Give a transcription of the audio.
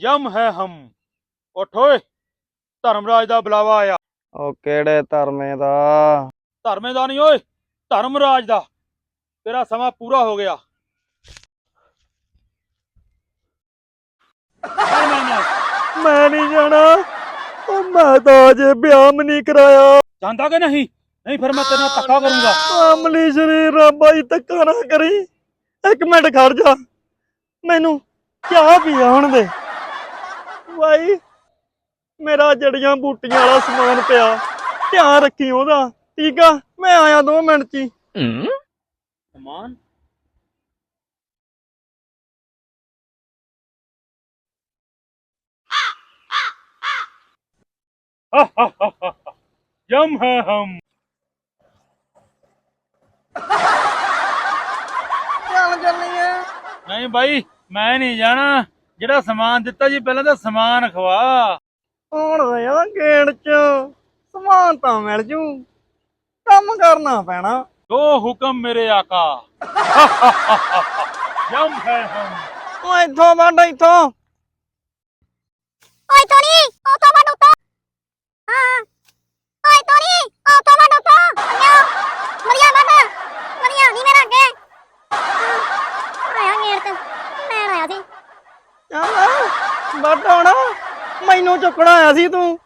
ਯਮ ਹੈ ਹਮ। ਉੱਠ ਓਏ ਧਰਮਰਾਜ ਦਾ ਬੁਲਾਵਾ ਆਇਆ। ਉਹ ਕਿਹੜੇ ਧਰਮੇ ਦਾ? ਧਰਮੇ ਦਾ ਨਹੀਂ ਓਏ ਧਰਮਰਾਜ ਦਾ। ਤੇਰਾ ਸਮਾਂ ਪੂਰਾ ਹੋ ਗਿਆ। ਮੈਂ ਨਹੀਂ ਜਾਣਾ। ਉਹ ਮੈਂ ਤਾਂ ਅਜੇ ਵਿਆਹ ਨਹੀਂ ਕਰਾਇਆ। ਜਾਂਦਾ ਕਿ ਨਹੀਂ? ਨਹੀਂ ਫਿਰ ਮੈਂ ਤੇਰੇ ਨਾਲ ਧੱਕਾ ਕਰੂੰਗਾ। ਅਮਲੀ ਸ਼ਰੀਰ ਆ ਬਾਈ ਧੱਕਾ ਨਾ ਕਰੀ। ਇੱਕ ਮਿੰਟ ਖੜ ਜਾ। ਮੈਨੂੰ ਚਾਹ ਪੀ ਆਉਣ ਦੇ। ਬਾਈ ਮੇਰਾ ਜੜੀਆਂ ਬੂਟੀਆਂ ਵਾਲਾ ਸਮਾਨ ਪਿਆ। ਧਿਆਨ ਰੱਖੀ ਉਹਦਾ। ਠੀਕ ਆ ਮੈਂ ਆਇਆ 2 ਮਿੰਟ ਚ ਹੀ। ਸਮਾਨ? ਯਮ ਹੈ ਹਮ। ਚੱਲ ਚੱਲੀਏ। ਨਹੀਂ ਬਾਈ ਮੈਂ ਨਹੀਂ ਜਾਣਾ। ਜਿਹੜਾ ਸਮਾਨ ਦਿੱਤਾ ਜੀ ਪਹਿਲਾਂ ਤਾਂ ਸਮਾਨ ਖਵਾ। ਹੁਣ ਆ ਗੇੜ ਚ? ਸਮਾਨ ਤਾਂ ਮਿਲ ਜੂ। ਕੰਮ ਕਰਨਾ ਪੈਣਾ। ਦੋ ਹੁਕਮ ਮੇਰੇ ਆਕਾ। ਯਮ ਹੈ ਹਮ। ਉਹ ਇੱਥੋਂ ਵੱਢ ਇੱਥੋਂ ਓਏ ਟੋਨੀ ਉਹ ਤੋਂ ਵੱਡ ਉੱਤੋਂ ਹਾਂ ਓਏ ਟੋਨੀ ਉਹ ਤੋਂ ਵੱਡ ਉੱਤੋਂ ਅੰਨਿਆ ਮਰੀਆ ਵੱਡ ਮਰੀਆ ਨਹੀਂ ਮੇਰਾ ਅੱਗੇ ਆਇਆ ਨੇੜ ਤੇ ਮੈਂ ਆਇਆ ਸੀ? ਚੱਲ ਵੱਢ ਹੁਣ ਮੈਨੂੰ ਚੁੱਕਣਾ ਆਇਆ ਸੀ ਤੂੰ।